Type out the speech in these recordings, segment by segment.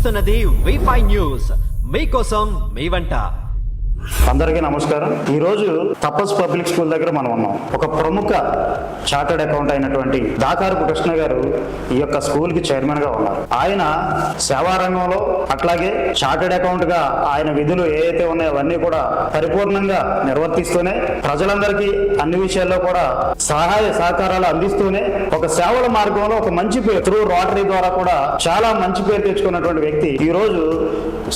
చూస్తున్నది వి న్యూస్ మీకోసం మీ వంట. అందరికీ నమస్కారం. ఈ రోజు తపస్ పబ్లిక్ స్కూల్ దగ్గర మనం ఉన్నాం. ఒక ప్రముఖ చార్టర్డ్ అకౌంట్ అయినటువంటి దాకారపు కృష్ణ గారు ఈ యొక్క స్కూల్కి చైర్మన్గా ఉన్నారు. ఆయన సేవా రంగంలో అట్లాగే చార్టర్డ్ అకౌంట్గా ఆయన విధులు ఏవైతే ఉన్నాయో అవన్నీ కూడా పరిపూర్ణంగా నిర్వర్తిస్తూనే ప్రజలందరికీ అన్ని విషయాల్లో కూడా సహాయ సహకారాలు అందిస్తూనే ఒక సేవల మార్గంలో ఒక మంచి పేరు త్రూ రోటరీ ద్వారా కూడా చాలా మంచి పేరు తెచ్చుకున్నటువంటి వ్యక్తి ఈ రోజు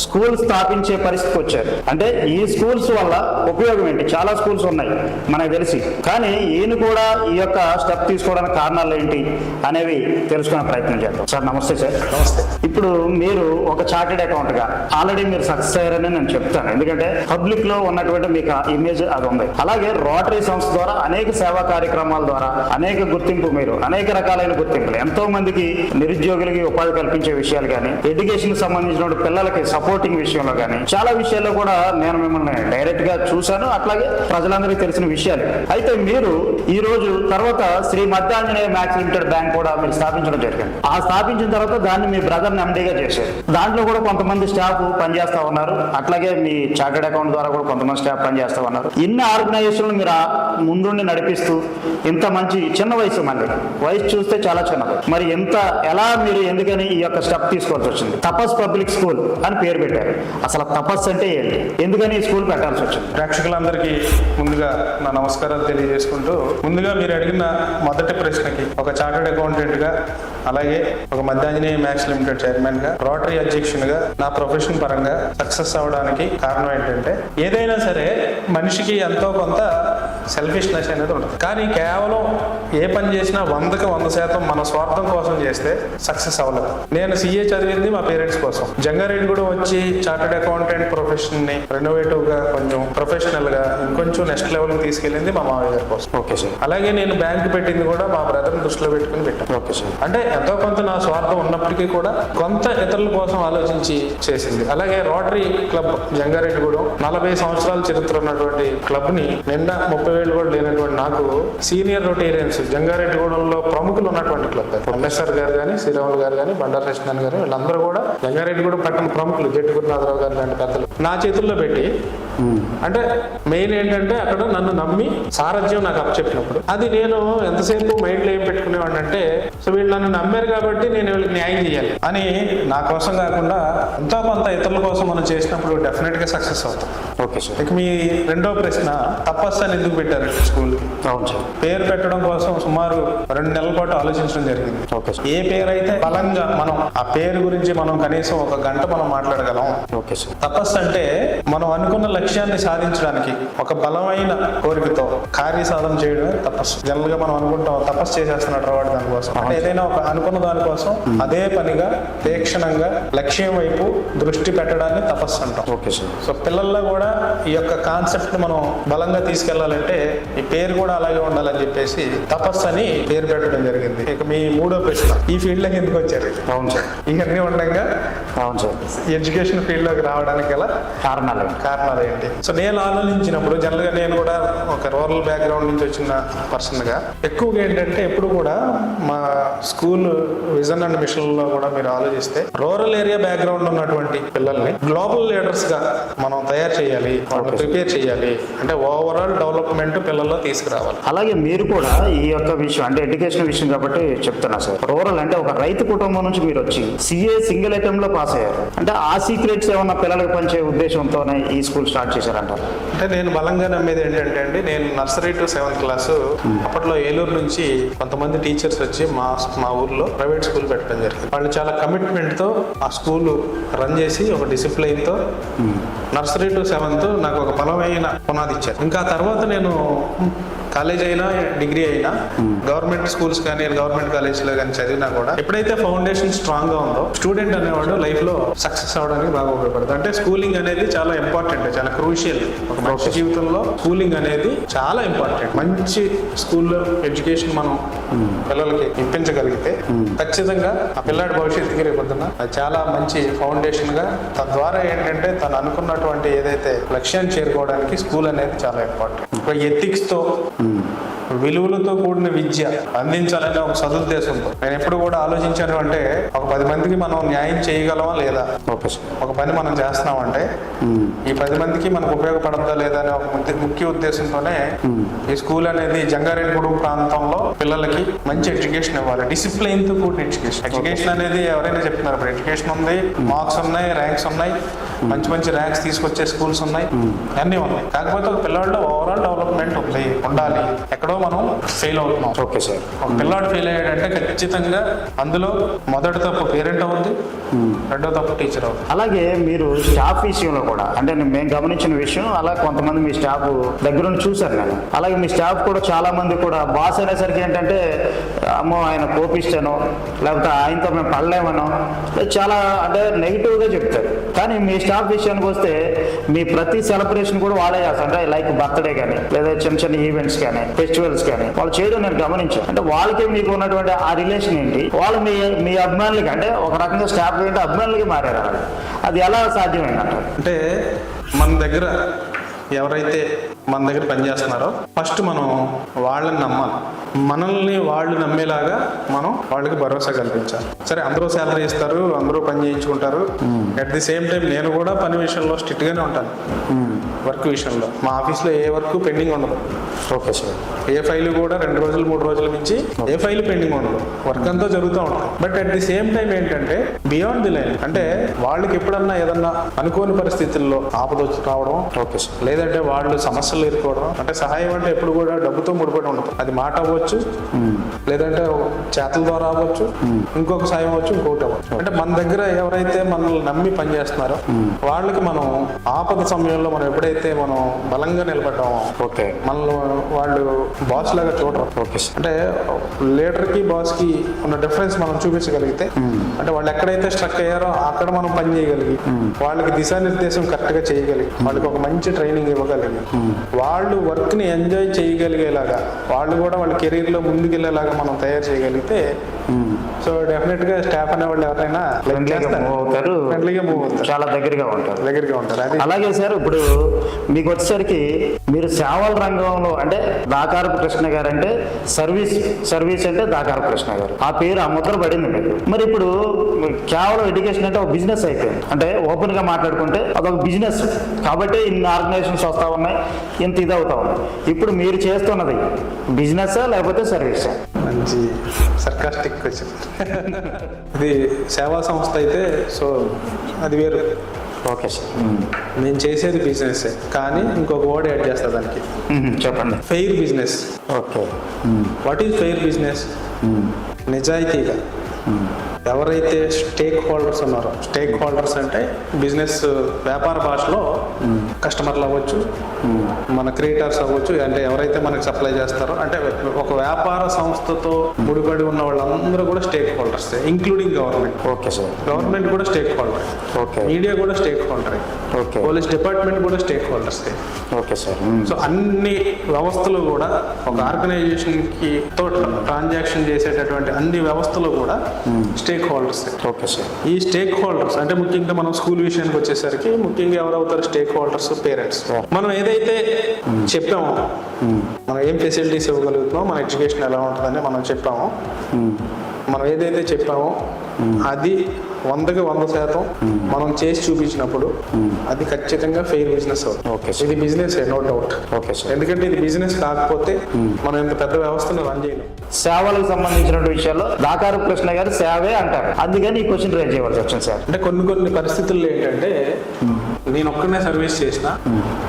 స్కూల్ స్థాపించే పరిస్థితికి వచ్చారు. అంటే ఈ స్కూల్స్ వల్ల ఉపయోగం ఏంటి? చాలా స్కూల్స్ ఉన్నాయి మనకు తెలిసి. కానీ ఈయన కూడా ఈ యొక్క స్టెప్ తీసుకోవడానికి కారణాలు ఏంటి అనేవి తెలుసుకునే ప్రయత్నం చేద్దాం. సార్ నమస్తే సార్. నమస్తే. ఇప్పుడు మీరు ఒక చార్టెడ్ అకౌంట్గా ఆల్రెడీ మీరు సక్సెస్ అయ్యారని నేను చెప్తాను. ఎందుకంటే పబ్లిక్లో ఉన్నటువంటి మీకు ఆ ఇమేజ్ అది ఉంది. అలాగే రోటరీ సంస్థ ద్వారా అనేక సేవా కార్యక్రమాల ద్వారా అనేక గుర్తింపు మీరు అనేక రకాలైన గుర్తింపులు. ఎంతో మందికి నిరుద్యోగులకి ఉపాధి కల్పించే విషయాలు కానీ ఎడ్యుకేషన్ సంబంధించిన పిల్లలకి సపోర్టింగ్ విషయంలో కానీ చాలా విషయాల్లో కూడా నేను మిమ్మల్ని డైరెక్ట్గా చూశాను. అట్లాగే ప్రజలందరికీ తెలిసిన విషయాలు. అయితే మీరు ఈ రోజు తర్వాత Shri Madhyanjaneya MACS limited bank కూడా మీరు స్థాపించడం జరిగింది. ఆ స్థాపించిన తర్వాత దాన్ని మీ బ్రదర్ ఎండీగా చేశారు. దాంట్లో కూడా కొంతమంది స్టాఫ్ పనిచేస్తా ఉన్నారు. అట్లాగే మీ చార్టెడ్ అకౌంట్ ద్వారా కూడా కొంతమంది స్టాఫ్ పనిచేస్తా ఉన్నారు. ఇన్ని ఆర్గనైజేషన్లు మీరు ముందుండి నడిపిస్తూ ఇంత మంచి చిన్న వయసు మళ్ళీ. వయసు చూస్తే చాలా చిన్నది మరి ఎంత ఎలా మీరు ఎందుకని ఈ యొక్క స్టెప్ తీసుకోవాల్సి వచ్చింది? తపస్ పబ్లిక్ స్కూల్ అని పేరు పెట్టారు. అసలు తపస్ అంటే ఏంటి? ఎందుకని స్కూల్ పెట్టాల్సి వచ్చింది. ప్రేక్షకులందరికీ ముందుగా నా నమస్కారాలు తెలియజేసుకుంటూ ముందుగా మీరు అడిగిన మొదటి ప్రశ్నకి ఒక చార్టెడ్ అకౌంటెంట్గా అలాగే ఒక మధ్యాంజనేయ మ్యాక్స్ లిమిటెడ్ చైర్మన్గా రోటరీ అధ్యక్షునిగా గా నా ప్రొఫెషన్ పరంగా సక్సెస్ అవ్వడానికి కారణం ఏంటంటే ఏదైనా సరే మనిషికి ఎంతో కొంత సెల్ఫిష్నెస్ అనేది ఉంటుంది. కానీ కేవలం ఏ పని చేసినా వందకి వంద శాతం మన స్వార్థం కోసం చేస్తే సక్సెస్ అవ్వలేదు. నేను సిఏ చదివింది మా పేరెంట్స్ కోసం. జంగారెడ్డి కూడా వచ్చి చార్టెడ్ అకౌంటెంట్ ప్రొఫెషన్ని రెనోవేటివ్గా కొంచెం ప్రొఫెషనల్గా ఇంకొంచెం నెక్స్ట్ లెవెల్ తీసుకెళ్ళింది మా మామయ్య గారి కోసం. Okay sir. అలాగే నేను బ్యాంక్ పెట్టింది కూడా మా బ్రదర్ దృష్టిలో పెట్టుకుని పెట్టాను. Okay sir. అంటే ఎంతో కొంత నా స్వార్థం ఉన్నప్పటికీ కూడా కొంత ఇతరుల కోసం ఆలోచించి చేసింది. అలాగే రోటరీ క్లబ్ జంగారెడ్డిగూడెం నలభై సంవత్సరాల చరిత్ర ఉన్నటువంటి క్లబ్ని నిన్న ముప్పై వేలు కూడా లేనటువంటి నాకు సీనియర్ రొటేరియన్స్ జంగారెడ్డిగూడెంలో ప్రముఖులు ఉన్నటువంటి క్లబ్ పండేశ్వర్ గారు కానీ శ్రీరాములు గారు కానీ బండారు కృష్ణన్ గారు వీళ్ళందరూ కూడా జంగారెడ్డిగూడెం పట్టణ ప్రముఖులు. జట్టు గురునాథరావు గారు లాంటి పెద్దలు నా చేతుల్లో పెట్టి అంటే మెయిన్ ఏంటంటే అక్కడ నన్ను నమ్మి సారథ్యం నాకు అప్పచెప్పినప్పుడు. అది నేను ఎంతసేపు మైండ్లో ఏం పెట్టుకునేవాడిని అంటే సో వీళ్ళు నన్ను నమ్మారు కాబట్టి నేను వీళ్ళకి న్యాయం చేయాలి. అని నా కోసం కాకుండా ఎంతో కొంత ఇతరుల కోసం మనం చేసినప్పుడు డెఫినెట్గా సక్సెస్ అవుతాం. Okay sir. ఇక మీ రెండో ప్రశ్న తపస్సు అని ఎందుకు పెట్టారు స్కూల్ అవును సార్. పేరు పెట్టడం కోసం సుమారు రెండు నెలల పాటు ఆలోచించడం జరిగింది. Okay sir. ఏ పేరు అయితే బలంగా మనం ఆ పేరు గురించి మనం కనీసం ఒక గంట మనం మాట్లాడగలం. Okay sir. తపస్సు అంటే మనం అనుకున్న లక్ష్యాన్ని సాధించడానికి ఒక బలమైన కోరికతో కార్య సాధన చేయడమే తపస్సు. జనరల్గా మనం అనుకుంటాం తపస్సు చేసేస్తున్నాడు వాడు దానికోసం. అంటే ఏదైనా ఒక అనుకున్న దానికోసం అదే పనిగా తీక్షణంగా లక్ష్యం వైపు దృష్టి పెట్టడాన్ని తపస్సు అంటాం. Okay sir. సో పిల్లల్లో కూడా ఈ యొక్క కాన్సెప్ట్ మనం బలంగా తీసుకెళ్ళాలంటే ఈ పేరు కూడా అలాగే ఉండాలని చెప్పేసి తపస్సు అని పేరు పెట్టడం జరిగింది. ఇక మీ మూడో ప్రశ్న ఈ ఫీల్డ్లోకి ఎందుకు వచ్చారు? అవును సార్. ఇవన్నీ ఉండగా అవును సార్. ఎడ్యుకేషన్ ఫీల్డ్లోకి రావడానికి గల కారణాలు? కారణాలు ఏంటి? సో నేను ఆలోచించినప్పుడు జనరల్గా నేను కూడా ఒక రూరల్ బ్యాక్గ్రౌండ్ నుంచి వచ్చిన పర్సన్గా ఎక్కువగా ఏంటంటే ఎప్పుడు కూడా మా స్కూల్ విజన్ అండ్ మిషన్లో కూడా మీరు ఆలోచిస్తే రూరల్ ఏరియా బ్యాక్గ్రౌండ్ ఉన్నటువంటి పిల్లల్ని గ్లోబల్ లీడర్స్గా మనం తయారు చేయాలి వాళ్ళని ప్రిపేర్ చేయాలి. అంటే ఓవరాల్ డెవలప్మెంట్ పిల్లల్లో తీసుకురావాలి. అలాగే మీరు కూడా ఈ యొక్క విషయం అంటే ఎడ్యుకేషన్ విషయం కాబట్టి చెప్తున్నా సార్. రూరల్ అంటే ఒక రైతు కుటుంబం నుంచి మీరు వచ్చి సిఏ సింగిల్ ఐటమ్లో పాస్ అయ్యారు. అంటే ఆ సీక్రెట్స్ ఏమన్నా పిల్లలకు పంచే ఉద్దేశంతోనే ఈ స్కూల్ స్టార్ట్ చేశారంటారు? అంటే నేను బలంగా నమ్మేది ఏంటంటే అండి నేను నర్సరీ టు సెవెంత్ క్లాసు అప్పట్లో ఏలూరు నుంచి కొంతమంది టీచర్స్ వచ్చి మా మా ఊర్లో ప్రైవేట్ స్కూల్ పెట్టడం జరిగింది. వాళ్ళు చాలా కమిట్మెంట్తో ఆ స్కూల్ రన్ చేసి ఒక డిసిప్లైన్తో నర్సరీ టు సెవెంత్ నాకు ఒక బలమైన పునాది ఇచ్చారు. ఇంకా తర్వాత నేను కాలేజ్ అయినా డిగ్రీ అయినా గవర్నమెంట్ స్కూల్స్ కానీ గవర్నమెంట్ కాలేజీలో కానీ చదివినా కూడా ఎప్పుడైతే ఫౌండేషన్ స్ట్రాంగ్గా ఉందో స్టూడెంట్ అనేవాడు లైఫ్లో సక్సెస్ అవడానికి బాగా ఉపయోగపడుతుంది అంటే స్కూలింగ్ అనేది చాలా ఇంపార్టెంట్ చాలా క్రూషియల్ ఒక మనిషి జీవితంలో స్కూలింగ్ అనేది చాలా ఇంపార్టెంట్ మంచి స్కూల్లో ఎడ్యుకేషన్ మనం పిల్లలకి ఇప్పించగలిగితే ఖచ్చితంగా ఆ పిల్లాడి భవిష్యత్తుకి రేపొద్దున అది చాలా మంచి ఫౌండేషన్గా తద్వారా ఏంటంటే తను అనుకున్నటువంటి ఏదైతే లక్ష్యాన్ని చేరుకోవడానికి స్కూల్ అనేది చాలా ఇంపార్టెంట్ ఒక ఎథిక్స్తో 嗯。విలువలతో కూడిన విద్య అందించాలనే ఒక సదుద్దేశంతో నేను ఎప్పుడు కూడా ఆలోచించాను అంటే ఒక పది మందికి మనం న్యాయం చేయగలమా లేదా? ఒక పని మనం చేస్తున్నామంటే ఈ పది మందికి మనకు ఉపయోగపడద్దా లేదా అనే ఒక ముఖ్య- ఉద్దేశంతోనే ఈ స్కూల్ అనేది జంగారెడ్డిగూడెం ప్రాంతంలో పిల్లలకి మంచి ఎడ్యుకేషన్ ఇవ్వాలి. డిసిప్లైన్తో కూడిన ఎడ్యుకేషన్. ఎడ్యుకేషన్ అనేది ఎవరైనా చెప్తున్నారు ఇప్పుడు ఎడ్యుకేషన్ ఉంది మార్క్స్ ఉన్నాయి ర్యాంక్స్ ఉన్నాయి మంచి మంచి ర్యాంక్స్ తీసుకొచ్చే స్కూల్స్ ఉన్నాయి అన్నీ ఉన్నాయి. కాకపోతే ఒక పిల్లవాడిలో ఓవరాల్ డెవలప్మెంట్ ఉంది ఉండాలి. ఎక్కడో మనం ఫెయిల్ అవుతున్నాం. Okay sir. ఒక పిల్లాడు ఫెయిల్ అయ్యాడంటే ఖచ్చితంగా అందులో మొదటి తప్పు పేరెంట్ అవుద్ది రెండో తప్పు టీచర్ అవుద్ది. అలాగే మీరు స్టాఫ్ విషయంలో కూడా అంటే మేము గమనించిన విషయం అలా కొంతమంది మీ స్టాఫ్ దగ్గర చూశాను నేను అలాగే మీ స్టాఫ్ కూడా చాలా మంది కూడా బాస్ అనేసరికి ఏంటంటే అమ్మో ఆయన కోపిస్తానో లేకపోతే ఆయనతో మేము పడలేమనో. చాలా అంటే నెగిటివ్గా చెప్తారు. కానీ మీ స్టాఫ్ విషయానికి వస్తే మీ ప్రతి సెలబ్రేషన్ కూడా వాళ్ళే చేస్తారు. అంటే లైక్ బర్త్డే కానీ లేదా చిన్న చిన్న ఈవెంట్స్ కానీ ఫెస్టివల్స్ కానీ వాళ్ళు చేయడం నేను గమనించాను. అంటే వాళ్ళకి మీకు ఉన్నటువంటి ఆ రిలేషన్ ఏంటి? వాళ్ళు మీ మీ అభిమానులకి అంటే ఒక రకంగా స్టాఫ్ ఏంటి అభిమానులకి మారారు అది ఎలా సాధ్యమైందంట అంటే మన దగ్గర ఎవరైతే మన దగ్గర పనిచేస్తున్నారో ఫస్ట్ మనం వాళ్ళని నమ్మాలి. మనల్ని వాళ్ళు నమ్మేలాగా మనం వాళ్ళకి భరోసా కల్పించాలి. సరే అందరూ శాలరీ ఇస్తారు అందరూ పని చేయించుకుంటారు. అట్ ది సేమ్ టైం నేను కూడా పని విషయంలో స్ట్రిక్ట్ గానే ఉంటాను. వర్క్ విషయంలో. మా ఆఫీస్లో ఏ వర్క్ పెండింగ్ ఉండదు. Okay sir. ఏ ఫైల్ కూడా రెండు రోజులు మూడు రోజుల నుంచి ఏ ఫైల్ పెండింగ్ ఉండదు వర్క్ అంతా జరుగుతూ ఉంటుంది. But at the same time ఏంటంటే బియాండ్ ది లైన్ అంటే వాళ్ళకి ఎప్పుడన్నా ఏదన్నా అనుకోని పరిస్థితుల్లో ఆపద వచ్చి రావడం ఓకే సార్. లేదంటే వాళ్ళు సమస్యలు ఎదుర్కోవడం అంటే సహాయం అంటే ఎప్పుడు కూడా డబ్బుతో ముడిపడి ఉండదు. అది మాట అవ్వచ్చు లేదంటే చేతల ద్వారా అవ్వచ్చు ఇంకొక సాయం అవ్వచ్చు ఇంకోటి అవ్వచ్చు. అంటే మన దగ్గర ఎవరైతే మనల్ని నమ్మి పనిచేస్తున్నారో వాళ్ళకి మనం ఆపద సమయంలో మనం ఎప్పుడైతే మనం బలంగా నిలబడ్డామో ఓకే. మనల్ని వాళ్ళు బాస్ లాగా చూడరు. అంటే లీడర్కి బాస్కి ఉన్న డిఫరెన్స్ మనం చూపించగలిగితే అంటే వాళ్ళు ఎక్కడైతే స్ట్రక్ అయ్యారో అక్కడ మనం పని చేయగలిగి వాళ్ళకి దిశానిర్దేశం కరెక్ట్గా చేయగలిగి వాళ్ళకి ఒక మంచి ట్రైనింగ్ ఇవ్వగలిగి వాళ్ళు వర్క్ని ఎంజాయ్ చేయగలిగేలాగా వాళ్ళు కూడా వాళ్ళ కెరీర్లో ముందుకెళ్ళేలాగా మనం తయారు చేయగలిగితే సో డెఫినెట్గా స్టాఫ్ అనే వాళ్ళు ఎవరైనా మూవ్ అవుతారు. మూవ్ అవుతారు. చాలా దగ్గరగా ఉంటారు. దగ్గరగా ఉంటారు. అది అలాగే సార్ ఇప్పుడు మీకు వచ్చేసరికి మీరు సేవల రంగంలో అంటే దాకారపు కృష్ణ గారు అంటే సర్వీస్ సర్వీస్ అంటే దాకారపు కృష్ణ గారు. ఆ పేరు ఆ ముద్ర పడింది మీకు. మరి ఇప్పుడు కేవలం ఎడ్యుకేషన్ అంటే ఒక బిజినెస్ అయిపోయింది. అంటే ఓపెన్గా మాట్లాడుకుంటే అదొక బిజినెస్ కాబట్టి ఇన్ని ఆర్గనైజేషన్స్ వస్తా ఉన్నాయి ఇంత ఇది అవుతా ఉన్నాయి ఇప్పుడు మీరు చేస్తున్నది బిజినెస్ లేకపోతే సర్వీసా మంచి సర్కాస్టిక్ క్వశ్చన్ ఇది సేవా సంస్థ అయితే సో అది వేరు. Okay sir. నేను చేసేది బిజినెస్ కానీ ఇంకొక వర్డ్ యాడ్ చేస్తా దానికి. చెప్పండి. Fair business okay. What is fair business నిజాయితీగా. ఎవరైతే స్టేక్ హోల్డర్స్ ఉన్నారో స్టేక్ హోల్డర్స్ అంటే బిజినెస్ వ్యాపార భాషలో కస్టమర్లు అవ్వచ్చు మన క్రియేటర్స్ అవ్వచ్చు అంటే ఎవరైతే మనకి సప్లై చేస్తారో అంటే ఒక వ్యాపార సంస్థతో ముడిపడి ఉన్న వాళ్ళందరూ కూడా stakeholders including government okay sir government కూడా స్టేక్ హోల్డర్ ఓకే మీడియా కూడా stakeholder okay police department కూడా stakeholders okay sir so అన్ని వ్యవస్థలు కూడా ఒక ఆర్గనైజేషన్కి తో ట్రాన్సాక్షన్ చేసేటటువంటి అన్ని వ్యవస్థలు కూడా స్టేక్ హోల్డర్స్ ఓకే సార్ ఈ స్టేక్ హోల్డర్స్ అంటే ముఖ్యంగా మనం స్కూల్ విషయానికి వచ్చేసరికి ముఖ్యంగా ఎవరవుతారు స్టేక్ హోల్డర్స్ పేరెంట్స్ మనం ఏదైతే చెప్పామో మనం ఏం ఫెసిలిటీస్ ఇవ్వగలుగుతున్నామో మన ఎడ్యుకేషన్ ఎలా ఉంటుందని మనం చెప్పామో మనం ఏదైతే చెప్పామో అది వందకి వంద శాతం మనం చేసి చూపించినప్పుడు అది ఖచ్చితంగా ఫెయిర్ బిజినెస్ అవుతుంది. ఇది business no doubt okay sir ఎందుకంటే ఇది బిజినెస్ కాకపోతే మనం ఇంత పెద్ద వ్యవస్థను రన్ చేయలేం. సేవలకు సంబంధించిన విషయాల్లో దాకారు కృష్ణ గారు సేవే అంటారు. అందుకని ఈ క్వశ్చన్ రేజ్ చేయవలసి వచ్చింది సార్ అంటే కొన్ని కొన్ని పరిస్థితుల్లో ఏంటంటే నేను ఒక్కనే సర్వీస్ చేసిన.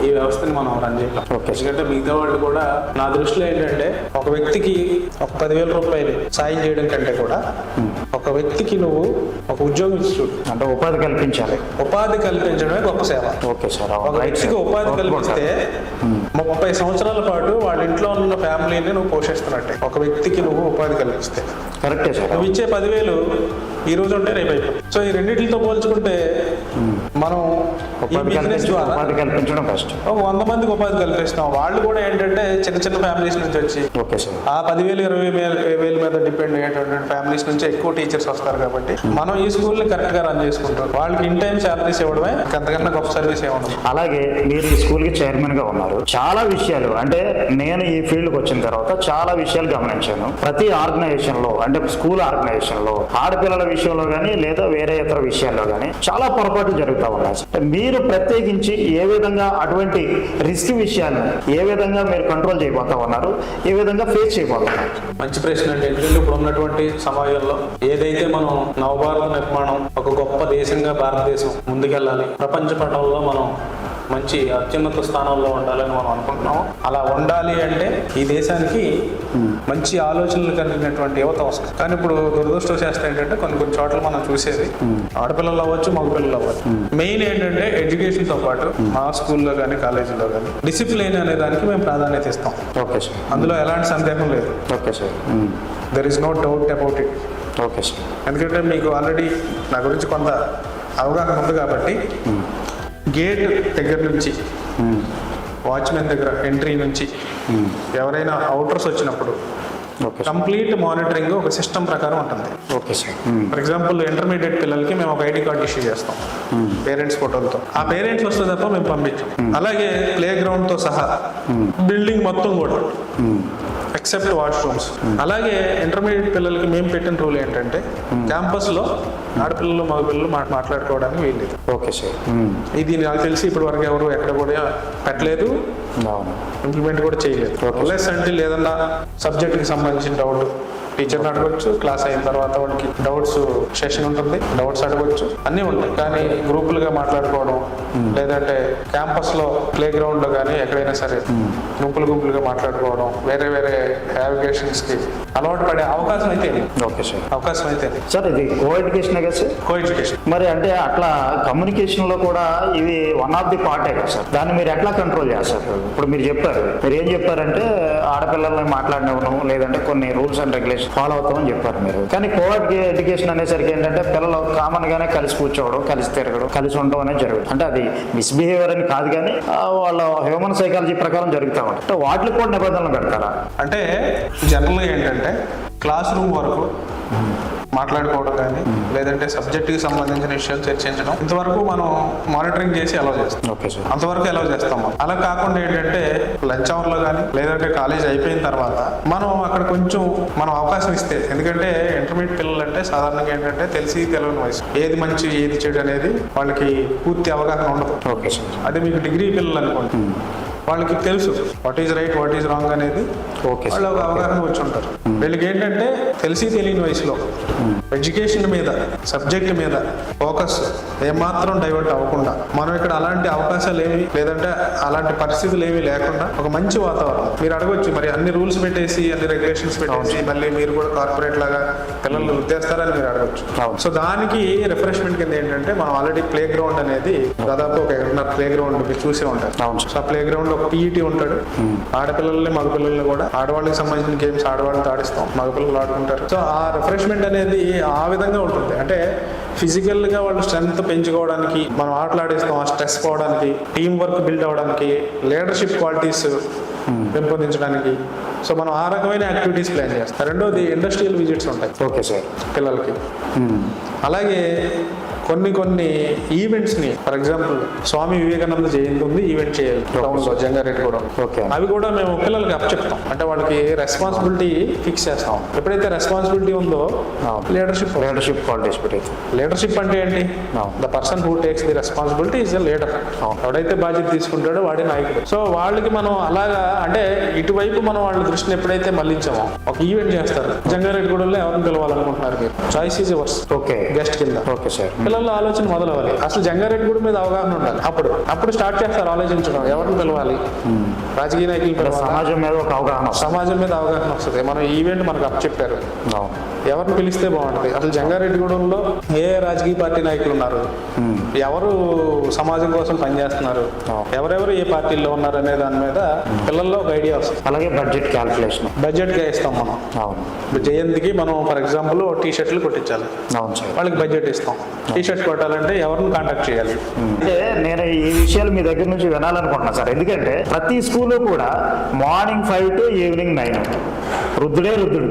ఈ వ్యవస్థని మనం రన్ చేయలేం. ఎందుకంటే మిగతా వాళ్ళు కూడా నా దృష్టిలో ఏంటంటే ఒక వ్యక్తికి ఒక పదివేల రూపాయలు సాయం చేయడం కంటే కూడా ఒక వ్యక్తికి నువ్వు ఒక ఉద్యోగం ఇచ్చి చూడు అంటే ఉపాధి కల్పించాలి. ఉపాధి కల్పించడమే గొప్ప సేవ. ఓకే సార్ ఒక వ్యక్తికి ఉపాధి కల్పిస్తే ముప్పై సంవత్సరాల పాటు వాళ్ళ ఇంట్లో ఉన్న ఫ్యామిలీని నువ్వు పోషిస్తున్నట్టే. ఒక వ్యక్తికి నువ్వు ఉపాధి కల్పిస్తే. కరెక్టే సార్ నువ్వు ఇచ్చే పదివేలు ఈ రోజు ఉంటే రేపు అయిపోతుంది. సో ఈ రెండింటితో పోల్చుకుంటే మనం ఉపాధి కల్పించడం ఒక వంద మందికి ఉపాధి కల్పిస్తాం వాళ్ళు కూడా ఏంటంటే చిన్న చిన్న ఫ్యామిలీస్ నుంచి వచ్చి ఓకే సార్. ఆ పదివేలు ఇరవై వేలు వేల మీద డిపెండ్ అయ్యేటువంటి ఫ్యామిలీస్ నుంచి ఎక్కువ టీచర్స్ వస్తారు కాబట్టి మనం ఈ స్కూల్ని కరెక్ట్గా రన్ చేసుకుంటాం. వాళ్ళకి ఇన్ టైం శాలరీస్ ఇవ్వడమే అంతకన్నా గొప్ప సర్వీస్ ఏమన్నా అలాగే మీరు ఈ స్కూల్కి చైర్మన్గా ఉన్నారు. చాలా విషయాలు అంటే నేను ఈ ఫీల్డ్కి వచ్చిన తర్వాత చాలా విషయాలు గమనించాను. ప్రతి ఆర్గనైజేషన్లో అంటే స్కూల్ ఆర్గనైజేషన్లో ఆడపిల్లల విషయంలో కానీ లేదా వేరే ఇతర విషయాల్లో కానీ చాలా పొరపాట్లు జరుగుతూ ఉన్నాయి అంటే మీరు ప్రత్యేకించి ఏ విధంగా అటువంటి రిస్క్ విషయాన్ని ఏ విధంగా మీరు కంట్రోల్ చేయబోతా ఉన్నారు ఏ విధంగా ఫేస్ చేయబోతున్నారు మంచి ప్రశ్న అండి. ఎందుకంటే ఇప్పుడు ఉన్నటువంటి సమాజంలో ఏదైతే మనం నవభారత నిర్మాణం ఒక గొప్ప దేశంగా భారతదేశం ముందుకెళ్ళాలి ప్రపంచ పటంలో మనం మంచి అత్యున్నత స్థానంలో ఉండాలని మనం అనుకుంటున్నాం అలా ఉండాలి అంటే ఈ దేశానికి మంచి ఆలోచనలు కలిగినటువంటి యువత అవసరం. కానీ ఇప్పుడు దురదృష్టవశాస్త్రం ఏంటంటే కొన్ని కొన్ని చోట్ల మనం చూసేది ఆడపిల్లలు అవ్వచ్చు మగపిల్లలు అవ్వచ్చు. మెయిన్ ఏంటంటే ఎడ్యుకేషన్తో పాటు మా స్కూల్లో కానీ కాలేజీలో కానీ డిసిప్లిన్ అనే దానికి మేము ప్రాధాన్యత ఇస్తాం. Okay sir. అందులో ఎలాంటి సందేహం లేదు. Okay sir. There is no doubt about it okay sir. ఎందుకంటే మీకు ఆల్రెడీ నా గురించి కొంత అవగాహన ఉంది కాబట్టి గేట్ దగ్గర నుంచి వాచ్మెన్ దగ్గర ఎంట్రీ నుంచి ఎవరైనా అవుటర్స్ వచ్చినప్పుడు కంప్లీట్ మానిటరింగ్ ఒక సిస్టమ్ ప్రకారం ఉంటుంది. Okay sir. For example intermediate పిల్లలకి మేము ఒక ఐడి కార్డ్ ఇష్యూ చేస్తాం. పేరెంట్స్ ఫోటోలతో. ఆ పేరెంట్స్ వస్తే తప్ప మేము పంపించాం. అలాగే ప్లే గ్రౌండ్తో సహా బిల్డింగ్ మొత్తం కూడా. ఎక్సెప్ట్ వాష్రూమ్స్ అలాగే ఇంటర్మీడియట్ పిల్లలకి మేము పెట్టిన రూల్ ఏంటంటే క్యాంపస్లో ఆడపిల్లలు మగపిల్లలు మాట మాట్లాడుకోవడానికి వీల్లేదు. Okay sir. ఇది నాకు తెలిసి ఇప్పటి వరకు ఎవరు ఎక్కడ కూడా పెట్టలేదు. ఇంప్లిమెంట్ కూడా చేయలేదు. ప్లస్ అంటే లేదన్నా సబ్జెక్ట్కి సంబంధించిన డౌట్ టీచర్ని అడగొచ్చు క్లాస్ అయిన తర్వాత వాడికి డౌట్స్ సెషన్ ఉంటుంది డౌట్స్ అడగొచ్చు అన్నీ ఉంటాయి. కానీ గ్రూపులుగా మాట్లాడుకోవడం లేదంటే క్యాంపస్లో ప్లే గ్రౌండ్లో కానీ ఎక్కడైనా సరే గుంపులు గుంపులుగా మాట్లాడుకోవడం వేరే వేరే నావిగేషన్స్కి అలవాటు పడే అవకాశం అయితే. ఓకే సార్ అవకాశం అయితే. సార్ ఇది కో ఎడ్యుకేషన్ కదా సార్ కో ఎడ్యుకేషన్ మరి అంటే అట్లా కమ్యూనికేషన్లో కూడా ఇది వన్ ఆఫ్ ది పార్టే కదా సార్ దాన్ని మీరు ఎట్లా కంట్రోల్ చేస్తారు? ఇప్పుడు మీరు చెప్పారు. మీరు ఏం చెప్పారంటే ఆడపిల్లల్ని మాట్లాడినవను లేదంటే కొన్ని రూల్స్ అండ్ రెగ్యులేషన్ ఫాలో అవుతామని చెప్పారు మీరు. కానీ కోవిడ్ ఎడ్యుకేషన్ అనేసరికి ఏంటంటే పిల్లలు కామన్ గానే కలిసి కూర్చోవడం కలిసి తిరగడం కలిసి ఉండడం అనేది జరుగుతుంది. అంటే అది మిస్బిహేవియర్ అని కాదు కానీ వాళ్ళ హ్యూమన్ సైకాలజీ ప్రకారం జరుగుతా ఉంటాయి అంటే వాటికి కూడా నిబంధనలు పెడతారా? అంటే జనరల్గా ఏంటంటే క్లాస్ రూమ్ వరకు మాట్లాడుకోవడం కానీ లేదంటే సబ్జెక్ట్కి సంబంధించిన విషయాలు చర్చించడం ఇంతవరకు మనం మానిటరింగ్ చేసి అలౌ చేస్తాం. ఓకే సార్ అంతవరకు అలౌ చేస్తాం మనం. అలా కాకుండా ఏంటంటే లంచ్ అవర్లో కానీ లేదంటే కాలేజ్ అయిపోయిన తర్వాత మనం అక్కడ కొంచెం మనం అవకాశం ఇస్తే ఎందుకంటే ఇంటర్మీడియట్ పిల్లలు అంటే సాధారణంగా ఏంటంటే తెలిసి తెలియని వయసు. ఏది మంచి ఏది చెడు అనేది వాళ్ళకి పూర్తి అవగాహన ఉండదు. ఓకే సార్ అదే మీకు డిగ్రీ పిల్లలు అనుకోండి. వాళ్ళకి తెలుసు what is right what is wrong అనేది. ఓకే వాళ్ళు ఒక అవగాహన వచ్చి ఉంటారు. వీళ్ళకి ఏంటంటే తెలిసి తెలియని వయసులో ఎడ్యుకేషన్ మీద సబ్జెక్ట్ మీద ఫోకస్ ఏమాత్రం డైవర్ట్ అవ్వకుండా మనం ఇక్కడ అలాంటి అవకాశాలు ఏమి లేదంటే అలాంటి పరిస్థితులు ఏమీ లేకుండా ఒక మంచి వాతావరణం. మీరు అడగొచ్చు మరి అన్ని రూల్స్ పెట్టేసి అన్ని రెగ్యులేషన్స్ పెట్టేసి మళ్ళీ మీరు కూడా కార్పొరేట్ లాగా పిల్లలు వృద్ధేస్తారని మీరు అడగొచ్చు. సో దానికి రిఫ్రెష్మెంట్ కింద ఏంటంటే మనం ఆల్రెడీ ప్లే గ్రౌండ్ అనేది దాదాపు ఒక ఎకరన్నర ప్లే గ్రౌండ్ మీరు చూసే ఉంటారు. సో ఆ ప్లే గ్రౌండ్ ఒక పీఈటీ ఉంటాడు. ఆడపిల్లల్ని మగపిల్లల్ని కూడా ఆడవాళ్ళకి సంబంధించిన గేమ్స్ ఆడవాళ్ళతో ఆడిస్తాం మగపిల్లలు ఆడుకుంటారు. సో ఆ రిఫ్రెష్మెంట్ అనేది ఆ విధంగా ఉంటుంది. అంటే ఫిజికల్గా వాళ్ళు స్ట్రెంగ్త్ పెంచుకోవడానికి మనం ఆటలు ఆడిస్తాం ఆ స్ట్రెస్ పోవడానికి టీం వర్క్ బిల్డ్ అవ్వడానికి లీడర్షిప్ క్వాలిటీస్ పెంపొందించడానికి. సో మనం ఆ రకమైన యాక్టివిటీస్ ప్లాన్ చేస్తాం. రెండోది ఇండస్ట్రియల్ విజిట్స్ ఉంటాయి. Okay sir. పిల్లలకి. అలాగే కొన్ని కొన్ని ఈవెంట్స్ని ఫర్ ఎగ్జాంపుల్ స్వామి వివేకానంద జయంతి ఉంది ఈవెంట్ చేయాలి టౌన్లో జంగారెడ్డి కూడా ఓకే. అవి కూడా మేము పిల్లలకి అప్పచెప్తాం. అంటే వాళ్ళకి రెస్పాన్సిబిలిటీ ఫిక్స్ చేస్తాం. ఎప్పుడైతే రెస్పాన్సిబిలిటీ ఉందో లీడర్షిప్ లీడర్షిప్ క్వాలిటీస్ పెట్టేది లీడర్షిప్ అంటే ఏంటి. The person who takes the responsibility is a leader. ఎవడైతే బాధ్యత తీసుకుంటాడో వాడి నాయకుడు. సో వాళ్ళకి మనం అలాగా అంటే ఇటువైపు మనం వాళ్ళ దృష్టిని ఎప్పుడైతే మళ్ళించామో ఒక ఈవెంట్ చేస్తారు. జంగారెడ్డిగూడెంలో ఎవరిని పిలవాలనుకుంటున్నారు మీరు? Choice is yours okay guest కింద. ఓకే సార్ పిల్లల ఆలోచన మొదలవ్వాలి. అసలు జంగారెడ్డిగూడ మీద అవగాహన ఉండాలి. అప్పుడు అప్పుడు స్టార్ట్ చేస్తారు ఆలోచించడం. ఎవరిని పిలవాలి? రాజకీయ నాయకులు సమాజం మీద ఒక అవగాహన సమాజం మీద అవగాహన వస్తుంది. మనం ఈవెంట్ మనకు అప్ చెప్పారు. ఎవరిని పిలిస్తే బాగుంటుంది? అసలు జంగారెడ్డిగూడెంలో ఏ రాజకీయ పార్టీ నాయకులు ఉన్నారు? ఎవరు సమాజం కోసం పనిచేస్తున్నారు? ఎవరెవరు ఏ పార్టీల్లో ఉన్నారు అనే దాని మీద పిల్లల్లో ఒక ఐడియా వస్తుంది. అలాగే బడ్జెట్ క్యాల్కులేషన్ బడ్జెట్గా ఇస్తాం మనం. అవును. జయంతికి మనం ఫర్ ఎగ్జాంపుల్ టీ షర్ట్లు కొట్టించాలి. అవును వాళ్ళకి బడ్జెట్ ఇస్తాం. టీ షర్ట్ కొట్టాలంటే ఎవరిని కాంటాక్ట్ చేయాలి? అంటే నేను ఈ విషయాలు మీ దగ్గర నుంచి వినాలనుకుంటున్నాను సార్. ఎందుకంటే ప్రతి స్కూల్లో కూడా morning five to evening nine. రుద్దుడే రుద్దుడు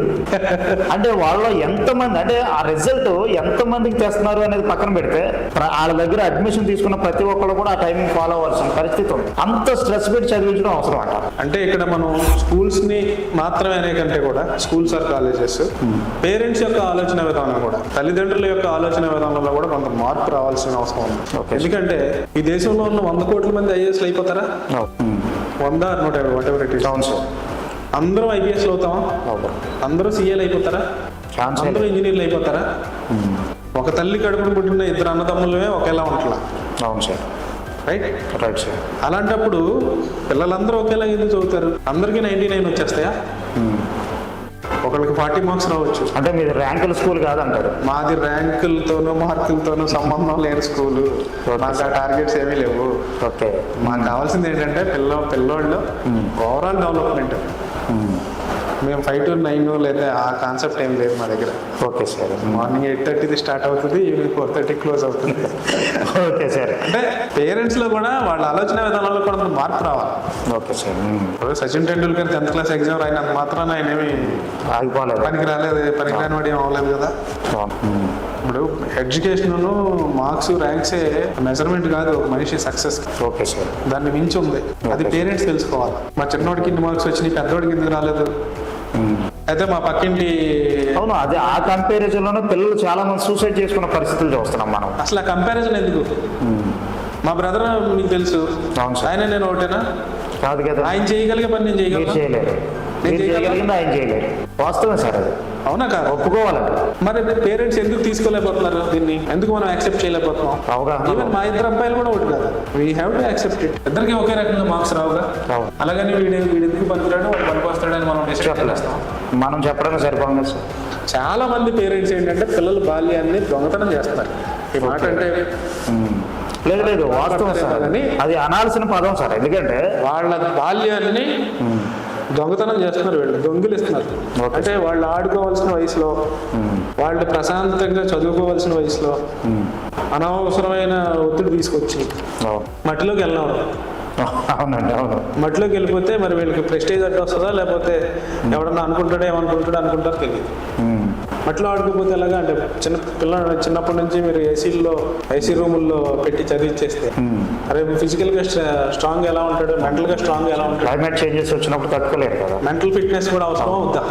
అంటే వాళ్ళలో ఎంతమంది అంటే ఆ రిజల్ట్ ఎంతమందికి తెస్తున్నారు అనేది పక్కన పెడితే వాళ్ళ దగ్గర అడ్మిషన్ తీసుకున్న ప్రతి ఒక్కళ్ళు కూడా ఆ టైమింగ్ ఫాలో అవ్వాల్సిన పరిస్థితి ఉంది. అంత స్ట్రెస్ పెట్టి చదివించడం అవసరం అంట. అంటే ఇక్కడ మనం స్కూల్స్ని మాత్రమే అనే కంటే కూడా స్కూల్స్ ఆర్ కాలేజెస్ పేరెంట్స్ యొక్క ఆలోచన విధానం కూడా తల్లిదండ్రుల యొక్క ఆలోచన విధానంలో కూడా కొంత మార్పు రావాల్సిన అవసరం ఉంది. ఎందుకంటే ఈ దేశంలో ఉన్న వంద కోట్ల మంది ఐఏఎస్ అయిపోతారా? ఉమ్. వంద నూట యాభై వాట్ ఎవర్ ఇట్ ఈస్ అవును సార్ అందరూ ఐపీఎస్ అవుతామా అవును. అందరూ సీఏలు అయిపోతారా? అందరూ. ఇంజనీర్లు అయిపోతారా? ఒక తల్లి కడుపున పుట్టిన ఇద్దరు అన్నదమ్ములమే ఒకేలా ఉంటలా? అవును సార్. రైట్ రైట్ సార్ అలాంటప్పుడు పిల్లలందరూ ఒకేలా ఎందుకు చదువుతారు? అందరికీ నైన్టీ నైన్ వచ్చేస్తాయా? ఒకళ్ళకి ఫార్టీ మార్క్స్ రావచ్చు. అంటే మీది ర్యాంకుల స్కూల్ కాదంటారు. మాది ర్యాంకులతోనూ మార్కులతోనూ సంబంధం లేని స్కూలు. మాకు ఆ టార్గెట్స్ ఏమీ లేవు. ఓకే మాకు కావాల్సింది ఏంటంటే పిల్ల పిల్లోళ్ళు ఓవరాల్ డెవలప్మెంట్ మేము ఫైవ్ టు నైన్ లేదా ఆ కాన్సెప్ట్ ఏం లేదు మా దగ్గర. Okay sir. మార్నింగ్ ఎయిట్ థర్టీది స్టార్ట్ అవుతుంది ఈవినింగ్ ఫోర్ థర్టీ క్లోజ్ అవుతుంది. Okay sir. అంటే పేరెంట్స్లో కూడా వాళ్ళ ఆలోచన విధానంలో కూడా మార్పు రావాలి. Okay sir. ఇప్పుడు Sachin Tendulkar tenth class exam రాయినంత మాత్రాన ఆయన ఏమి ఆగిపోలేదు. పనికి రాలేదు పనికి రాని వాడు ఏం అవ్వలేదు కదా. ఇప్పుడు ఎడ్యుకేషన్ మార్క్స్ ర్యాంక్సే మెజర్మెంట్ కాదు ఒక మనిషి సక్సెస్ ఓకే సార్. దాన్ని మించి ఉంది. అది. పేరెంట్స్ తెలుసుకోవాలి. మా చిన్నోడికి ఇన్ని మార్క్స్ వచ్చినాయి పెద్దోడికి ఎందుకు రాలేదు? అయితే మా పక్కింటి అవును అదే ఆ కంపారిజన్లోనే పిల్లలు చాలా మంది సూసైడ్ చేసుకున్న పరిస్థితులు చూస్తున్నాం మనం. అసలు ఆ కంపారిజన్ ఎందుకు? మా బ్రదర్ మీకు తెలుసు. ఆయన నేను ఒకటేనా? కాదు కదా. ఆయన చేయగలిగే పని నేను చేయగలను? నేను? చేయగలిగింది ఆయన చేయలేరు వాస్తవం సార్ అది. అవునా కాదు? ఒప్పుకోవాలండి. మరి పేరెంట్స్ ఎందుకు తీసుకోలేకపోతున్నారు దీన్ని? ఎందుకు మనం యాక్సెప్ట్ చేయలేకపోతున్నాం? అవగాహన ఈవెన్ మా ఇద్దరు అబ్బాయిలు కూడా ఒకటి కాదు. We have to accept it ఇద్దరికి ఒకే రకంగా మార్క్స్ రావుగా. అలాగని వీడు వీడు ఎందుకు పనికిరాడు? వాడు పనికి వస్తాడని మనం చెప్పలేదు. చేస్తాం మనం చెప్పడమే సరిపోం కదా సార్. చాలా మంది పేరెంట్స్ ఏంటంటే పిల్లల బాల్యాన్ని దొంగతనం చేస్తున్నారు. ఈ మాట అంటే. లేదు లేదు వాస్తవం సార్. అది అనాల్సిన పదం సార్. ఎందుకంటే వాళ్ళ బాల్యాన్ని దొంగతనం చేస్తున్నారు వీళ్ళు దొంగిలిస్తున్నారు. Okay. అంటే వాళ్ళు ఆడుకోవాల్సిన వయసులో వాళ్ళు ప్రశాంతంగా చదువుకోవాల్సిన వయసులో అనవసరమైన ఒత్తిడి తీసుకొచ్చి. మట్టిలోకి వెళ్ళినాం అవునండి అవును. మట్టిలోకి వెళ్ళిపోతే మరి వీళ్ళకి ప్రెస్టేజ్ అడ్డు వస్తుందా? లేకపోతే ఎవడన్నా అనుకుంటాడో ఏమనుకుంటాడో అనుకుంటారో తెలియదు. మట్టిలో ఆడుకోపోతే ఎలాగా? అంటే చిన్న పిల్ల చిన్నప్పటి నుంచి మీరు ఏసీల్లో ఏసీ రూముల్లో పెట్టి చదివిచ్చేస్తే అరే ఫిజికల్గా స్ట్రాంగ్ ఎలా ఉంటాడు? మెంటల్గా స్ట్రాంగ్ ఎలా ఉంటాడు? క్లైమేట్ చేంజెస్ వచ్చినప్పుడు తట్టుకోలేరు కదా. మెంటల్ ఫిట్నెస్ కూడా అవసరం అవుద్దా?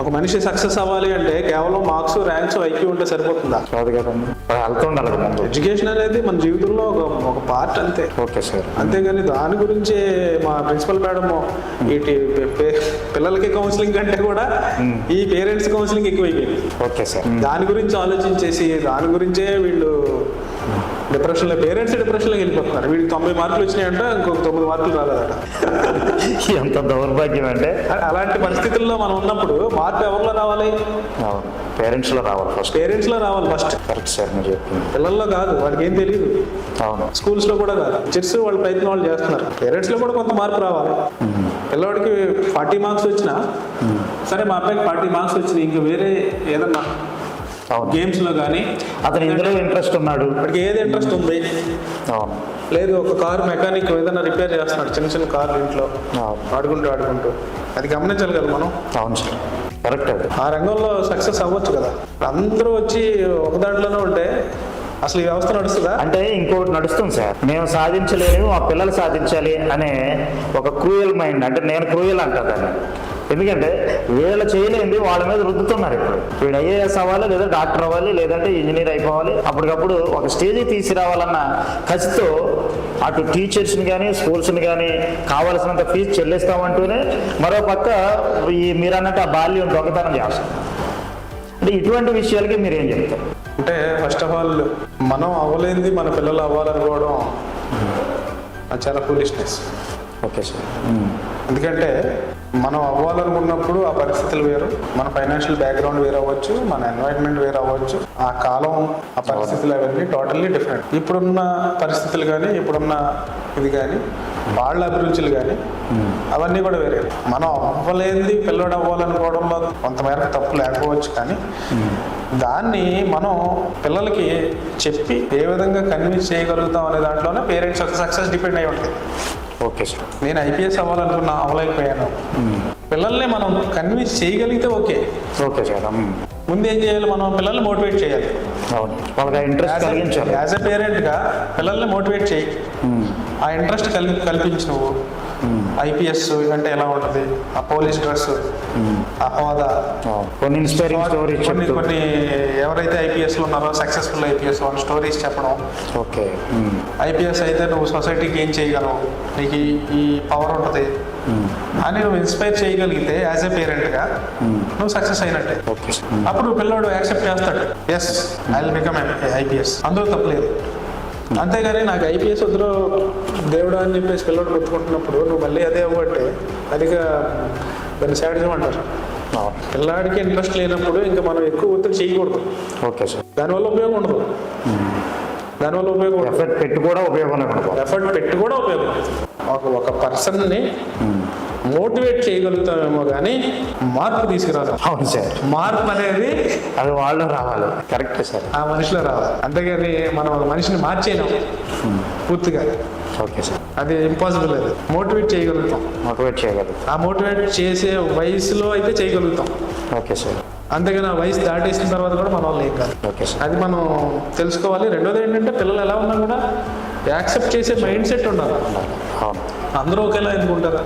ఒక మనిషి సక్సెస్ అవ్వాలి అంటే కేవలం మార్క్స్ ర్యాంక్స్ ఐక్యూ ఉంటే సరిపోతుందా? కాదు కదండి. ఉండాలి కదా ఎడ్యుకేషన్ అనేది మన జీవితంలో ఒక ఒక పార్ట్ అంతే. Okay sir. అంతేగాని దాని గురించే మా ప్రిన్సిపల్ మేడం ఇటు పే- పిల్లలకి కౌన్సిలింగ్ కంటే కూడా ఈ పేరెంట్స్ కౌన్సిలింగ్ ఓకే సార్. దాని గురించి ఆలోచించేసి దాని గురించే వీళ్ళు డిప్రెషన్లో పేరెంట్స్ డిప్రెషన్లోకి వెళ్ళిపోతున్నారు. వీడికి తొంభై మార్కులు వచ్చినాయంట ఇంకొక తొమ్మిది మార్కులు రాలేదట. ఎంత దౌర్భాగ్యం అంటే? అలాంటి పరిస్థితుల్లో మనం ఉన్నప్పుడు మార్పు ఎవరిలో రావాలి? అవును. పేరెంట్స్లో రావాలి ఫస్ట్ పేరెంట్స్లో రావాలి ఫస్ట్ కరెక్ట్ సార్ మీరు చెప్పింది. పిల్లల్లో కాదు వాళ్ళకి ఏం తెలియదు అవును. స్కూల్స్లో కూడా కాదు. టీచర్స్ వాళ్ళ ప్రయత్నం వాళ్ళు చేస్తున్నారు. పేరెంట్స్లో కూడా కొంత మార్పు రావాలి. పిల్లవాడికి ఫార్టీ మార్క్స్ వచ్చినా సరే మా అబ్బాయికి ఫార్టీ మార్క్స్ వచ్చినాయి ఇంకా వేరే ఏదన్నా గేమ్స్లో కానీ అతను ఇందులో ఇంట్రెస్ట్ ఉన్నాడు. వాడికి ఏది ఇంట్రెస్ట్ ఉంది? లేదు ఒక కారు మెకానిక్ ఏదైనా రిపేర్ చేస్తున్నాడు చిన్న చిన్న కార్లు ఇంట్లో. ఆడుకుంటూ ఆడుకుంటూ. అది గమనించాలి కదా మనం. అవును సార్. కరెక్ట్ ఆ రంగంలో సక్సెస్ అవ్వచ్చు కదా. అందరూ వచ్చి ఒక దాంట్లోనే ఉంటే అసలు ఈ వ్యవస్థ నడుస్తుందా? అంటే ఇంకోటి నడుస్తుంది సార్. మేము సాధించలేము మా పిల్లలు సాధించాలి అనే ఒక క్రూయల్ మైండ్ అంటే నేను క్రూయల్ అంటా దాన్ని. ఎందుకంటే వీళ్ళు చేయలేంది వాళ్ళ మీద రుద్దుతున్నారు ఇప్పుడు. వీడు ఐఏఎస్ అవ్వాలి లేదా డాక్టర్ అవ్వాలి లేదంటే ఇంజనీర్ అయిపోవాలి. అప్పటికప్పుడు ఒక స్టేజ్కి తీసుకురావాలన్న ఖచ్చితో అటు టీచర్స్ని కానీ స్కూల్స్ని కానీ కావాల్సినంత ఫీజు చెల్లిస్తామంటూనే మరో పక్క ఈ మీరు అన్నట్టు ఆ బాల్యం దొంగతనం చేస్తారు అంటే ఇటువంటి విషయాలకి మీరు ఏం చెప్తారు? అంటే ఫస్ట్ ఆఫ్ ఆల్ మనం అవ్వలేనిది మన పిల్లలు అవ్వాలనుకోవడం అది చాలా ఫూలిష్నెస్ ఓకే సార్ ఎందుకంటే మనం అవ్వాలనుకున్నప్పుడు ఆ పరిస్థితులు వేరు మన ఫైనాన్షియల్ బ్యాక్గ్రౌండ్ వేరు అవ్వచ్చు మన ఎన్వైరన్మెంట్ వేరు అవ్వచ్చు ఆ కాలం ఆ పరిస్థితులు అవన్నీ టోటల్లీ డిఫరెంట్ ఇప్పుడున్న పరిస్థితులు కానీ ఇప్పుడున్న ఇది కానీ వాళ్ళ అభిరుచులు కానీ అవన్నీ కూడా వేరే. మనం అవ్వలేనిది పిల్లడు అవ్వాలనుకోవడంలో కొంతమేరకు తప్పు లేకపోవచ్చు కానీ దాన్ని మనం పిల్లలకి చెప్పి ఏ విధంగా కన్విన్స్ చేయగలుగుతాం అనే దాంట్లోనే పేరెంట్స్ యొక్క సక్సెస్ డిపెండ్ అయి ఉంటుంది. Okay sir. నేను ఐపీఎస్ అవ్వాలనుకున్నా అవ్వలేకపోయాను. పిల్లల్ని మనం కన్విన్స్ చేయగలిగితే ఓకే. Okay sir. ముందు ఏం చేయాలి మనం? పిల్లల్ని మోటివేట్ చేయాలి. అవును. వాళ్ళకి ఇంట్రెస్ట్ కలిగించాలి. యాజ్ ఎ పేరెంట్గా పిల్లల్ని మోటివేట్ చేయి. ఆ ఇంట్రెస్ట్ కల్పి కల్పించి నువ్వు. ఐపీఎస్ అంటే ఎలా ఉంటుంది? ఆ పోలీస్ డ్రెస్ ఆ హోదా. అవును. కొన్ని ఇన్స్పైరింగ్ స్టోరీస్ కొన్ని కొన్ని ఎవరైతే ఐపీఎస్లో ఉన్నారో సక్సెస్ఫుల్ ఐపీఎస్ వాళ్ళ స్టోరీస్ చెప్పడం. ఓకే. ఐపీఎస్ అయితే నువ్వు సొసైటీకి ఏం చేయగలవు? నీకు ఈ- పవర్ ఉంటుంది. అని నువ్వు ఇన్స్పైర్ చేయగలిగితే యాజ్ ఎ పేరెంట్గా నువ్వు సక్సెస్ అయినట్టే. ఓకే. సార్ మ్మ్. అప్పుడు పిల్లోడు యాక్సెప్ట్ చేస్తాడు. Yes I will become IPS అందులో తప్పలేదు అంతేగాని నాకు ఐపీఎస్ వద్దులో దేవుడు అని చెప్పేసి పిల్లోడు గుర్తుకుంటున్నప్పుడు నువ్వు మళ్ళీ అదే అవ్వబట్టే అదిగా దాన్ని సాడిజం అంటారు. పిల్లాడికి ఇంట్రెస్ట్ లేనప్పుడు ఇంకా మనం ఎక్కువ ఒత్తిడి చేయకూడదు. Okay sir. దానివల్ల ఉపయోగం ఉండదు. దానివల్ల ఉపయోగం ఎఫర్ట్ పెట్టి కూడా ఉపయోగం ఎఫర్ట్ పెట్టి కూడా ఉపయోగం. ఒక ఒక పర్సన్ని మోటివేట్ చేయగలుగుతామేమో కానీ మార్పు తీసుకురాదు అవును సార్. మార్పు అనేది అది వాళ్ళు రావాలి. కరెక్టే సార్. ఆ మనిషిలో రావాలి. అంతేగాని మనం ఒక మనిషిని మార్చేయలేం. పూర్తిగా. Okay sir. అది ఇంపాసిబుల్ అది. మోటివేట్ చేయగలుగుతాం. మోటివేట్ చేయగలరు ఆ మోటివేట్ చేసే వయసులో అయితే చేయగలుగుతాం. Okay sir. అంతేగాని ఆ వయసు దాటేసిన తర్వాత కూడా మన వాళ్ళు ఏం కాదు. Okay sir. అది మనం తెలుసుకోవాలి. రెండోది ఏంటంటే పిల్లలు ఎలా ఉన్నా కూడా యాక్సెప్ట్ చేసే మైండ్ సెట్ ఉండాలి. అందరూ ఒకేలా ఎందుకుంటారా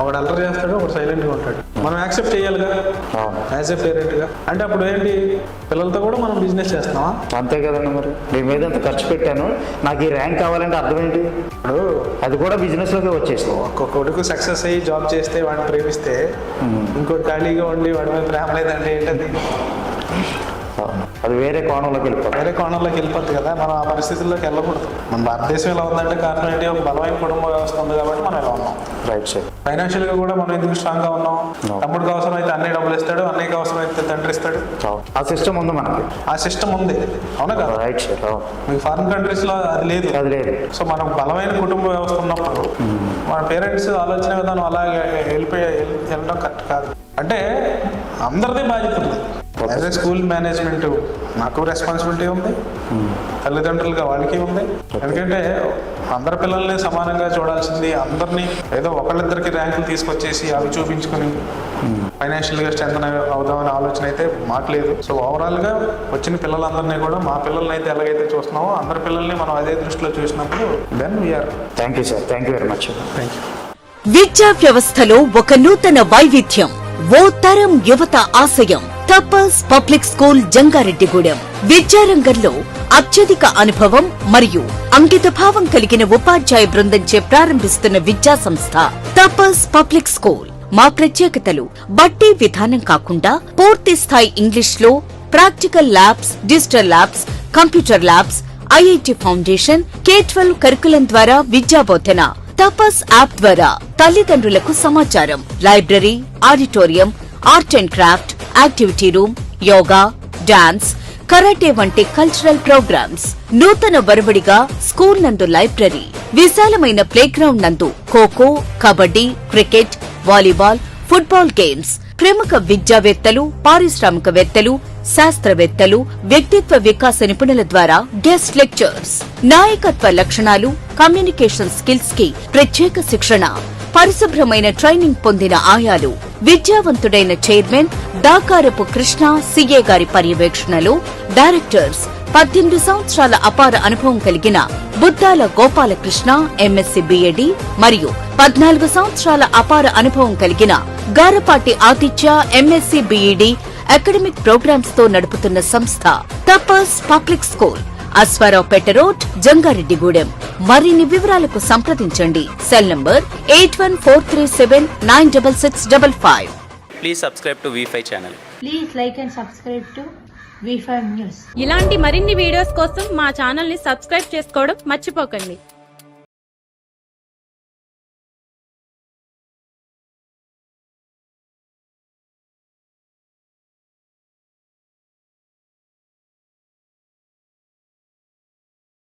ఒకడు అల్లరి చేస్తాడు ఒకడు సైలెంట్గా ఉంటాడు. మనం యాక్సెప్ట్ చేయాలిగా? అవును యాజ్ ఎ పేరెంట్గా అంటే అప్పుడు ఏంటి? పిల్లలతో కూడా మనం బిజినెస్ చేస్తున్నామా? అంతే కదండి మరి. మీ మీద ఎంత ఖర్చు పెట్టాను. నాకు ఈ ర్యాంక్ కావాలంటే అర్థం ఏంటి? ఇప్పుడు అది కూడా బిజినెస్లోకి వచ్చేసింది. ఒక కొడుకు సక్సెస్ అయ్యి జాబ్ చేస్తే వాడిని ప్రేమిస్తే ఇంకోటి ఖాళీగా ఉండి వాడి మీద ప్రేమ లేదంటే ఏంటది? అది వేరే కోణంలోకి వెళ్ళిపోతుంది. వేరే కోణంలోకి వెళ్ళిపోతుంది కదా. మనం ఆ పరిస్థితుల్లోకి వెళ్ళకూడదు. మన భారతదేశం ఎలా ఉందంటే కారణం ఏంటి ఒక బలమైన కుటుంబ వ్యవస్థ ఉంది కాబట్టి మనం ఎలా ఉన్నాం? రైట్ సార్ ఫైనాన్షియల్గా కూడా మనం ఎందుకు స్ట్రాంగ్గా ఉన్నాం. తమ్ముడికి అవసరం అయితే అన్నయ్య డబ్బులు ఇస్తాడు అన్నయ్యకి అవసరం అయితే తండ్రి ఇస్తాడు. ఆ సిస్టమ్ ఉంది మనకి. ఆ సిస్టమ్ ఉంది. అవునా కదా? రైట్ సార్ అవును. మీకు ఫారిన్ కంట్రీస్లో అది లేదు. అది లేదు. సో మనకు బలమైన కుటుంబ వ్యవస్థ ఉన్నప్పుడు మన పేరెంట్స్ ఆలోచన విధానం అలాగే వెళ్ళిపోయి వెళ్ళ- వెళ్ళడం కరెక్ట్ కాదు. అంటే అందరిది బాధ్యత ఉంది. యాజ్ ఏ స్కూల్ మేనేజ్మెంట్ నాకు రెస్పాన్సిబిలిటీ ఉంది. తల్లిదండ్రులుగా వాళ్ళకి ఉంది. ఎందుకంటే అందరి పిల్లల్ని సమానంగా చూడాల్సింది అందరినీ ఏదో ఒకళ్ళిద్దరికి ర్యాంకులు తీసుకొచ్చేసి అవి చూపించుకొని ఫైనాన్షియల్గా స్ట్రెంత్ అవుదామనే ఆలోచన అయితే మాకు లేదు. సో ఓవరాల్గా వచ్చిన పిల్లలందరినీ కూడా మా పిల్లల్ని అయితే ఎలాగైతే చూస్తున్నామో అందరి పిల్లల్ని మనం అదే దృష్టిలో చూసినప్పుడు then we are thank you sir thank you very much thank you విద్యా వ్యవస్థలో ఒక నూతన వైవిధ్యం ఓ తరం యువత ఆశయం. Tapas public school Jangareddygudem. విద్యారంగంలో అత్యధిక అనుభవం మరియు అంకితభావం కలిగిన ఉపాధ్యాయ బృందంచే ప్రారంభిస్తున్న విద్యా సంస్థ తపస్ పబ్లిక్ స్కూల్. మా ప్రత్యేకతలు బట్టి విధానం కాకుండా పూర్తి స్థాయి ఇంగ్లీష్లో practical labs digital labs computer labs IIT foundation K twelve curriculum ద్వారా విద్యాబోధన తపస్ యాప్ ద్వారా తల్లిదండ్రులకు సమాచారం library auditorium art and craft activity room yoga dance karate వంటి కల్చరల్ ప్రోగ్రామ్స్. నూతన వరవడిగా స్కూల్ నందు లైబ్రరీ. విశాలమైన ప్లేగ్రౌండ్ నందు kho kho kabaddi cricket volleyball football games. ప్రముఖ విద్యావేత్తలు పారిశ్రామికవేత్తలు శాస్త్రవేత్తలు వ్యక్తిత్వ వికాస నిపుణుల ద్వారా గెస్ట్ లెక్చర్స్. నాయకత్వ లక్షణాలు కమ్యూనికేషన్ స్కిల్స్కి ప్రత్యేక శిక్షణ. పరిశుభ్రమైన ట్రైనింగ్ పొందిన ఆయాలు విద్యావంతుడైన చైర్మన్ దాకారపు కృష్ణ సిఏ గారి పర్యవేక్షణలో డైరెక్టర్స్ పద్దెనిమిది సంవత్సరాల అపార అనుభవం కలిగిన బుద్దాల గోపాలకృష్ణ ఎంఎస్సీ బీఎడి మరియు పద్నాలుగు సంవత్సరాల అపార అనుభవం కలిగిన గారపాటి ఆతిథ్య ఎంఎస్సీ బీఈడి అకాడమిక్ ప్రోగ్రామ్స్తో నడుపుతున్న సంస్థ Tapas public school. Aswaraopeta road Jangareddygudem మరిన్ని వివరాలకు సంప్రదించండి cell number eight one four three seven nine double six double five Please subscribe to V5 channel. Please like and subscribe to V5 News. ఇలాంటి మరిన్ని videos కోసం మా ఛానల్ని subscribe చేసుకోవడం మర్చిపోకండి